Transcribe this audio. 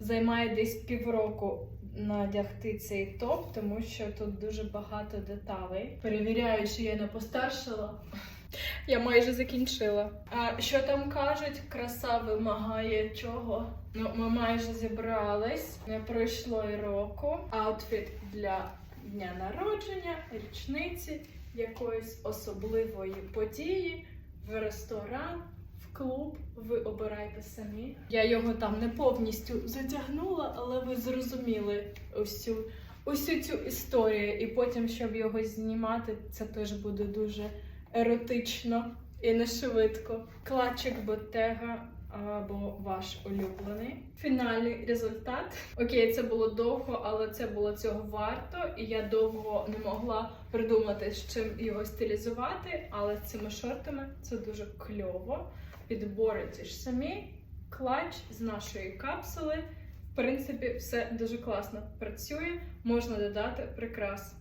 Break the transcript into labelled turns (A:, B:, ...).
A: займає десь півроку надягти цей топ, тому що тут дуже багато деталей. Перевіряю, чи я не постаршила. Я майже закінчила. А що там кажуть? Краса вимагає чого? Ну, ми майже зібрались. Не пройшло і року. Аутфіт для дня народження, річниці, якоїсь особливої події, в ресторан, в клуб. Ви обирайте самі. Я його там не повністю затягнула, але ви зрозуміли усю, усю цю історію. І потім, щоб його знімати, це теж буде дуже еротично і не швидко. Клачик Bottega або ваш улюблений. Фінальний результат. Окей, це було довго, але це було цього варто, і я довго не могла придумати, з чим його стилізувати. Але з цими шортами це дуже кльово. Підбори ті ж самі, клатч з нашої капсули. В принципі, все дуже класно працює. Можна додати прикрас.